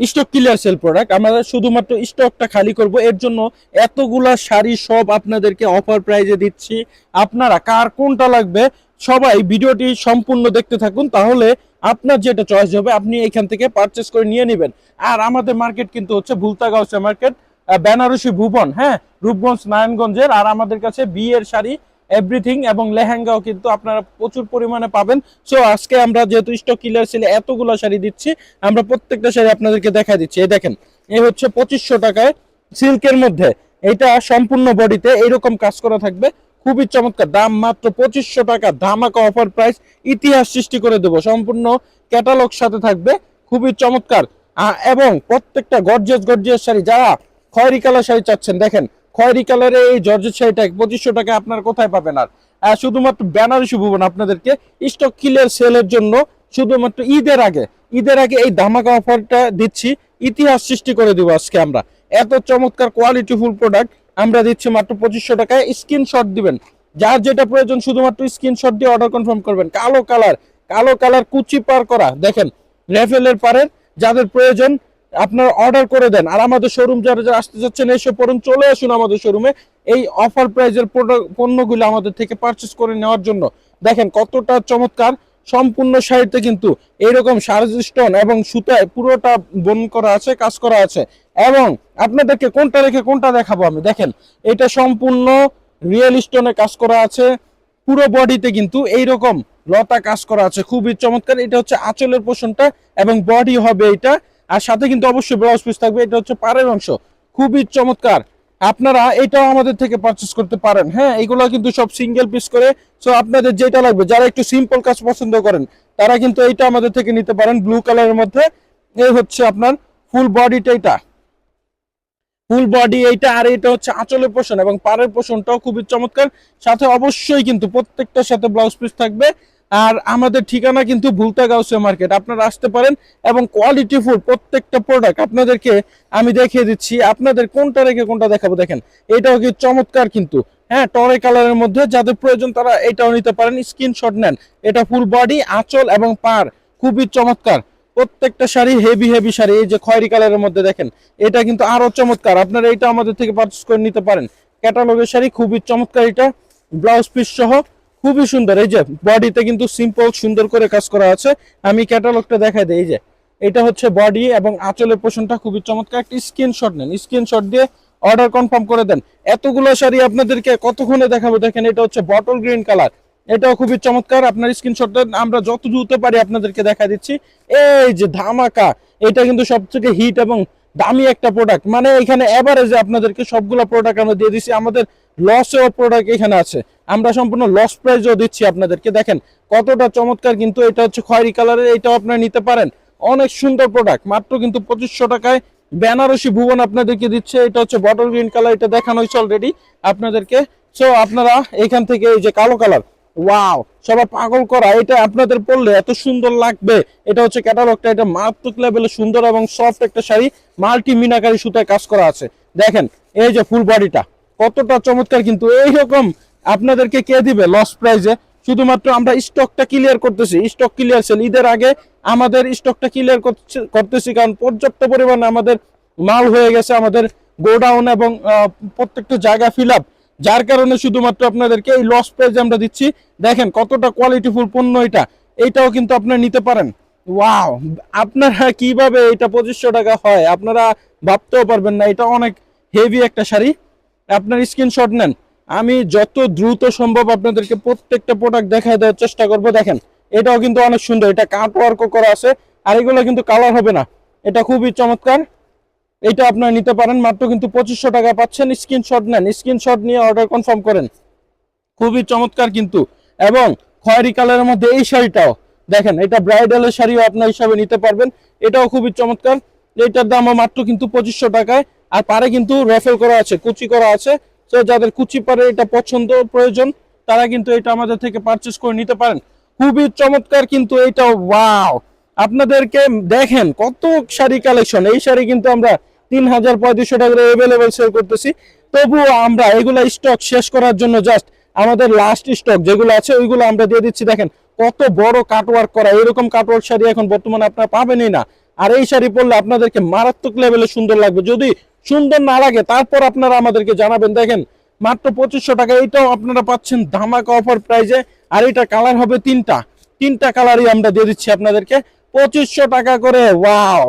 Stock clear sell product আমরা শুধুমাত্র স্টকটা খালি করব। এর জন্য এতগুলা শাড়ি সব আপনাদেরকে অফার প্রাইজে দিচ্ছি। আপনারা কার কোনটা লাগবে সবাই ভিডিওটি সম্পূর্ণ দেখতে থাকুন। তাহলে আপনার যেটা চয়েস হবে, আপনি এখান থেকে পারচেস করে নিয়ে নেবেন। আর আমাদের মার্কেট কিন্তু হচ্ছে ভুলতাগাঁওসা মার্কেট বেনারসি ভুবন হ্যাঁ রূপগঞ্জ, নারায়ণগঞ্জের। আর আমাদের কাছে বিয়ের শাড়ি এভরিথিং এবং লেহেঙ্গাও কিন্তু আপনারা প্রচুর পরিমাণে পাবেন। সো আজকে আমরা যেহেতু স্টক কিলার ছিল এতগুলো শাড়ি দিচ্ছি, আমরা প্রত্যেকটা শাড়ি আপনাদেরকে দেখা দিচ্ছি। এই দেখেন, এই হচ্ছে পঁচিশশো টাকায় সিল্কের মধ্যে। এটা সম্পূর্ণ বডিতে এইরকম কাজ করা থাকবে। খুবই চমৎকার, দাম মাত্র পঁচিশশো টাকা, ধামাকা অফার প্রাইস ইতিহাস সৃষ্টি করে দেবো। সম্পূর্ণ ক্যাটালগ সাথে থাকবে, খুবই চমৎকার। এবং প্রত্যেকটা গর্জিয়াস গর্জিয়াস শাড়ি, যারা খয়েরি কালার শাড়ি চাচ্ছেন, দেখেন খয়েরি কালারের এই জর্জেট শাড়িটা পঁচিশশো টাকা আপনার কোথায় পাবেন আর? শুধুমাত্র বেনারসি ভুবন আপনাদেরকে স্টক ক্লিয়ার সেলের জন্য শুধুমাত্র ঈদের আগে ঈদের আগে এই ধামাকা অফারটা দিচ্ছি, ইতিহাস সৃষ্টি করে দিব আজকে আমরা। এত চমৎকার কোয়ালিটি ফুল প্রোডাক্ট আমরা দিচ্ছি মাত্র পঁচিশশো টাকায় স্ক্রিনশট দিবেন। যার যেটা প্রয়োজন শুধুমাত্র স্ক্রিনশট দিয়ে অর্ডার কনফার্ম করবেন। কালো কালার কালো কালার কুচি পার করা, দেখেন, রেফেলের পারের যাদের প্রয়োজন আপনার অর্ডার করে দেন। আর আমাদের শোরুম যারা যারা আসতে যাচ্ছেন, এসে পড়ুন, চলে আসুন আমাদের শোরুমে এই অফার প্রাইজের পণ্যগুলো আমাদের থেকে পারচেস করে নেওয়ার জন্য। দেখেন কতটা চমৎকার, সম্পূর্ণ শাড়িতে কিন্তু এইরকম স্টোন এবং সুতায় পুরোটা বন করা আছে, কাজ করা আছে। এবং আপনাদেরকে কোনটা রেখে কোনটা দেখাবো আমি? দেখেন, এটা সম্পূর্ণ রিয়েল স্টোনে কাজ করা আছে। পুরো বডিতে কিন্তু এইরকম লতা কাজ করা আছে। খুবই চমৎকার। এটা হচ্ছে আঁচলের পোষণটা এবং বডি হবে এটা। আর সাথে কিন্তু অবশ্যই ব্লাউজ পিস থাকবে, এটা হচ্ছে পাড়ের অংশ। খুবই চমৎকার। আপনারা এটাও আমাদের থেকে পারচেস করতে পারেন। হ্যাঁ এগুলো কিন্তু সব সিঙ্গেল পিস করে। সো আপনাদের যেটা লাগবে, যারা একটু সিম্পল কাজ পছন্দ করেন, তারা কিন্তু এইটা আমাদের থেকে নিতে পারেন ব্লু কালারের মধ্যে। এই হচ্ছে আপনার ফুল বডিটা এটা। ফুল বডি এইটা আর এটা হচ্ছে আঁচলের পোষণ এবং পাড়ের পোষণটাও খুবই চমৎকার। সাথে অবশ্যই কিন্তু প্রত্যেকটার সাথে ব্লাউজ পিস থাকবে। আর আমাদের ঠিকানা কিন্তু ভুলতা গাউসে মার্কেট। আপনারা আসতে পারেন এবং কোয়ালিটি ফুল প্রত্যেকটা প্রোডাক্ট আপনাদেরকে আমি দেখিয়ে দিচ্ছি। আপনাদের কোনটা রেখে কোনটা দেখাবো দেখেন। এটাও কি চমৎকার কিন্তু। হ্যাঁ টরে কালারের মধ্যে যাদের প্রয়োজন তারা এটাও নিতে পারেন। স্ক্রিনশট নেন। এটা ফুল বডি আঁচল এবং পার। খুবই চমৎকার। প্রত্যেকটা শাড়ি হেভি হেভি শাড়ি। এই যে খয়েরি কালারের মধ্যে দেখেন, এটা কিন্তু আরও চমৎকার। আপনারা এটা আমাদের থেকে পারচেস করে নিতে পারেন। ক্যাটালগের শাড়ি খুবই চমৎকার এটা। ব্লাউজ পিস সহ খুবই সুন্দর। এই যে বডিতে কিন্তু সিম্পল সুন্দর করে কাজ করা আছে। আমি ক্যাটালগটা দেখাই দিই, এই যে, এটা হচ্ছে বডি এবং আঁচলের পোষণটা খুবই চমৎকার। একটা স্ক্রিনশট নেন স্ক্রিনশট দিয়ে অর্ডার কনফার্ম করে দেন। এতগুলো শাড়ি আপনাদেরকে কতক্ষণে দেখাবো? দেখেন, এটা হচ্ছে বটল গ্রিন কালার এটাও খুবই চমৎকার। আপনার স্ক্রিনশট আমরা যত দ্রুত পারি আপনাদেরকে দেখা দিচ্ছি। এই যে ধামাকা! এটা কিন্তু সবথেকে হিট এবং দামি একটা প্রোডাক্ট মানে এখানে এভারেজে আপনাদেরকে সবগুলো প্রোডাক্ট আমরা দিয়ে দিচ্ছি আমাদের লসেও প্রোডাক্ট এখানে আছে। আমরা সম্পূর্ণ লস প্রাইজও দিচ্ছি আপনাদেরকে। দেখেন, কতটা চমৎকার কিন্তু এটা হচ্ছে খয়েরি কালারের এটাও আপনারা নিতে পারেন। অনেক সুন্দর প্রোডাক্ট মাত্র কিন্তু পঁচিশশো টাকায় বেনারসি ভুবন আপনাদেরকে দিচ্ছে। এটা হচ্ছে বটল গ্রিন কালার এটা দেখানো হয়েছে অলরেডি আপনাদেরকে। সো আপনারা এখান থেকে এই যে কালো কালার ওয়াও সবাই পাগল করা, এটা আপনাদের পড়লে এত সুন্দর লাগবে। এটা হচ্ছে ক্যাটালগটা এটা মারাত্মক লেভেলে সুন্দর এবং সফট একটা শাড়ি, মাল্টি মিনাকারি সুতায় কাজ করা আছে। দেখেন, এই যে ফুল বডিটা কতটা চমৎকার কিন্তু এইরকম আপনাদেরকে কে দিবে লস প্রাইজে শুধুমাত্র আমরা স্টকটা ক্লিয়ার করতেছি স্টক ক্লিয়ার সেল ঈদের আগে আমাদের স্টকটা ক্লিয়ার করতেছি কারণ পর্যাপ্ত পরিমাণে আমাদের মাল হয়ে গেছে, আমাদের গোডাউন এবং প্রত্যেকটা জায়গা ফিল আপ যার কারণে শুধুমাত্র আপনাদেরকে এই লস প্রাইজ আমরা দিচ্ছি, দেখেন কতটা কোয়ালিটিফুল পণ্য এটা। এইটাও কিন্তু আপনারা নিতে পারেন। ওয়াও আপনারা কীভাবে এটা পঁচিশশো টাকা হয়, আপনারা ভাবতেও পারবেন না, এটা অনেক হেভি একটা শাড়ি। আপনার স্ক্রিনশট নেন। আমি যত দ্রুত সম্ভব আপনাদেরকে প্রত্যেকটা প্রোডাক্ট দেখায় দেওয়ার চেষ্টা করব। দেখেন, এটাও কিন্তু অনেক সুন্দর, এটা কাট ওয়ার্কও করা আছে, আর এগুলো কিন্তু কালার হবে না। এটা খুবই চমৎকার। এটা আপনারা নিতে পারেন। মাত্র কিন্তু পঁচিশশো টাকা পাচ্ছেন। স্ক্রিনশট নেন। স্ক্রিনশট নিয়ে অর্ডার কনফার্ম করেন। খুবই চমৎকার কিন্তু। এবং খয়েরি কালারের মধ্যে এই শাড়িটাও দেখেন, এটা ব্রাইডালের শাড়িও আপনার হিসাবে নিতে পারবেন। এটাও খুবই চমৎকার। এটার দামও মাত্র কিন্তু পঁচিশশো টাকায়। আর পারে কিন্তু রেফেল করা আছে, কুচি করা আছে। তো যাদের কুচি পারে এটা পছন্দ প্রয়োজন, তারা কিন্তু এটা আমাদের থেকে পারচেস করে নিতে পারেন। খুবই চমৎকার কিন্তু এটা ওয়াও আপনাদেরকে দেখেন কত শাড়ি কালেকশন এই শাড়ি কিন্তু আমরা তিন হাজার পঁয়ত্রিশশো টাকা অ্যাভেলেবেল সেল করতেছি। তবুও আমরা এগুলা স্টক শেষ করার জন্য জাস্ট আমাদের লাস্ট স্টক যেগুলো আছে, ওইগুলো আমরা দিয়ে দিচ্ছি। দেখেন, কত বড় করা। এরকম শাড়ি এখন বর্তমানে আপনারা পাবেনই না। আর এই শাড়ি পরলে আপনাদেরকে মারাত্মক লেভেলে সুন্দর লাগবে। যদি সুন্দর না লাগে, তারপর আপনারা আমাদেরকে জানাবেন। দেখেন, মাত্র পঁচিশশো টাকা। এইটাও আপনারা পাচ্ছেন ধামাকা অফার প্রাইজে আর এটা কালার হবে তিনটা। তিনটা কালারই আমরা দিয়ে দিচ্ছি আপনাদেরকে। পঁচিশশো টাকা করে ওয়াও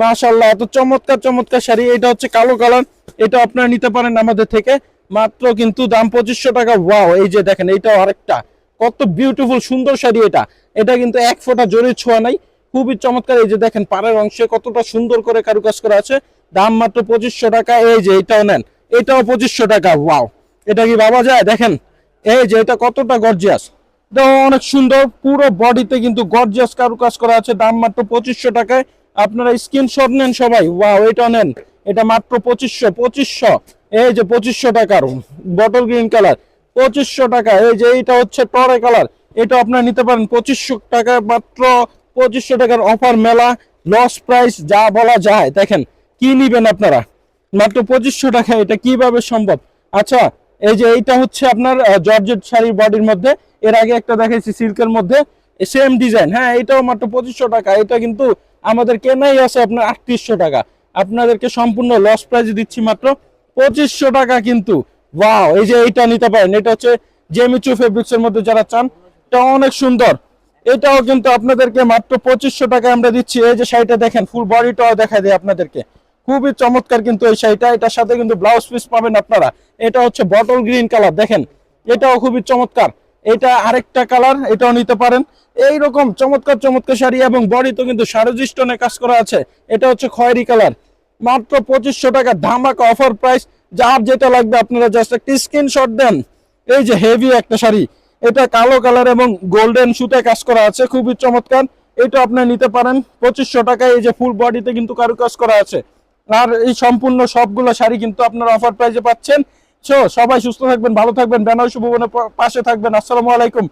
মাশাল্লাহ এত চমৎকার চমৎকার শাড়ি। এটা হচ্ছে কালো কালার। এটা আপনারা নিতে পারেন আমাদের থেকে। মাত্র কিন্তু দাম পঁচিশশো টাকা। ওয়াও, এই যে দেখেন, এইটাও আরেকটা। কত বিউটিফুল সুন্দর শাড়ি এটা। এটা কিন্তু এক ফোঁটা জোরে ছোঁয়া নাই। খুবই চমৎকার। এই যে দেখেন, পাড়ের অংশে কতটা সুন্দর করে কারুকাজ করা আছে। দাম মাত্র পঁচিশশো টাকা। এই যে এটাও নেন। এটাও পঁচিশশো টাকা। ওয়াও। এটা কি বাবা যায়? দেখেন, এই যে এটা কতটা গর্জিয়াস এটা অনেক সুন্দর। পুরো বডিতে কিন্তু গর্জিয়াস কারুকাজ করা আছে। দাম মাত্র পঁচিশশো টাকায়। আপনারা স্ক্রিনশট নেন সবাই। ওয়াও এটা নেন। এটা মাত্র পঁচিশশো পঁচিশশো। এই যে পঁচিশশো টাকার বটল গ্রিন কালার পঁচিশশো টাকা। এই যে এইটা হচ্ছে টরে কালার এটা আপনারা নিতে পারেন পঁচিশশো টাকা মাত্র পঁচিশশো টাকার অফার মেলা। লস প্রাইস যা বলা যায়। দেখেন, কি নিবেন আপনারা? মাত্র পঁচিশশো টাকা। এটা কীভাবে সম্ভব? আচ্ছা এই যে এইটা হচ্ছে আপনার জর্জেট শাড়ির বডির মধ্যে। এর আগে একটা দেখাইছি সিল্কের মধ্যে। সেম ডিজাইন হ্যাঁ এটাও মাত্র পঁচিশশো টাকা। এটা কিন্তু আমাদের কেনাই আছে আপনার আটত্রিশশো টাকা। আপনাদেরকে সম্পূর্ণ লস প্রাইজে দিচ্ছি মাত্র পঁচিশশো টাকা কিন্তু। ওয়াও এই যে এইটা নিতে পারেন, এটা হচ্ছে জেমিচু ফেব্রিক্স এর মধ্যে যারা চান, এটা অনেক সুন্দর। এটাও কিন্তু আপনাদেরকে মাত্র পঁচিশশো টাকা আমরা দিচ্ছি। এই যে শাড়িটা দেখেন ফুল বডিটাও দেখা দেয় আপনাদেরকে। খুবই চমৎকার কিন্তু এই শাড়িটা। এটার সাথে কিন্তু ব্লাউজ পিস পাবেন আপনারা। এটা হচ্ছে বটল গ্রিন কালার দেখেন। এটাও খুবই চমৎকার। এটা আরেকটা কালার এটাও নিতে পারেন। এই রকম চমৎকার চমৎকার শাড়ি এবং বডি তো কিন্তু সারজিস্টনে কাজ করা আছে। এটা হচ্ছে খয়েরি কালার মাত্র পঁচিশশো টাকা ধামাকা অফার প্রাইস যার যেটা লাগবে আপনারা জাস্ট একটা স্ক্রিনশট দেন। এই যে হেভি একটা শাড়ি। এটা কালো কালার এবং গোল্ডেন সুতে কাজ করা আছে, খুবই চমৎকার। এটা আপনি নিতে পারেন। পঁচিশশো টাকায় এই যে ফুল বডিতে কিন্তু কারুকাজ করা আছে। আর এই সম্পূর্ণ সবগুলো শাড়ি কিন্তু আপনারা অফার প্রাইজে পাচ্ছেন। সবাই সুস্থ থাকবেন ভালো থাকবেন বেনারসি ভবনের পাশে থাকবেন। আসসালামু আলাইকুম।